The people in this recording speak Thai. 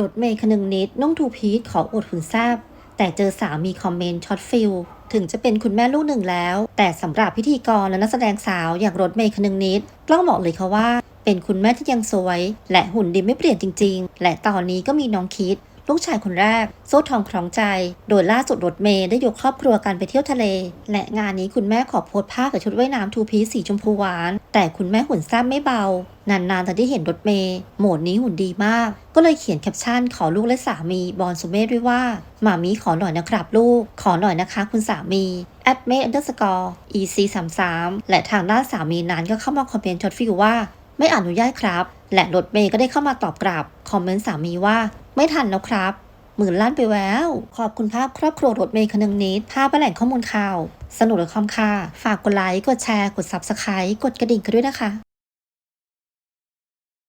รถเมย์คนึงนิดนุ่งทูพีทขออดหุ่นแซบแต่เจอสามีคอมเมนต์ช็อตฟิลถึงจะเป็นคุณแม่ลูกหนึ่งแล้ว แต่สำหรับพิธีกรและนักแสดงสาวอย่างรถเมย์คนึงนิดกล้องบอกเลยค่ะว่า เป็นคุณแม่ที่ยังสวย และหุ่นดีไม่เปลี่ยนจริง ๆ และตอนนี้ก็มีน้องคิด ลูกชายคนแรก โซ่ทองคล้องใจ โดยล่าสุดรถเมย์ได้ยกครอบครัวกันไปเที่ยวทะเล และงานนี้คุณแม่ขอโพสภาพกับชุดว่ายน้ำทูพีสีชมพูหวาน แต่คุณแม่หุ่นแซ่บไม่เบา นานๆจะได้เห็นรถเมย์โหมดนี้หุ่นดีมาก ก็เลยเขียนแคปชั่นขอลูกและสามีบอลสุเมธด้วยว่าหมามีขอหน่อยนะครับลูก ขอหน่อยนะคะคุณสามี a d m a d underscore ec 3 3และทางด้านสามีนั้นก็เข้ามาคอมเมนต์ช็อตฟิลว่า ไม่อนุญาตครับ และรถเมย์ก็ได้เข้ามาตอบกลับ คอมเมนต์สามีว่า ไม่ทันแล้วครับ หมื่นล้านไปแล้ว ขอบคุณภาพครอบครัวรถเมย์คนึงนิด ภาพแหล่งข้อมูลข่าว สนุกและคอมค่า ฝากกดไลค์ กดแชร์ กด Subscribe กดกระดิ่งกันด้วยนะคะ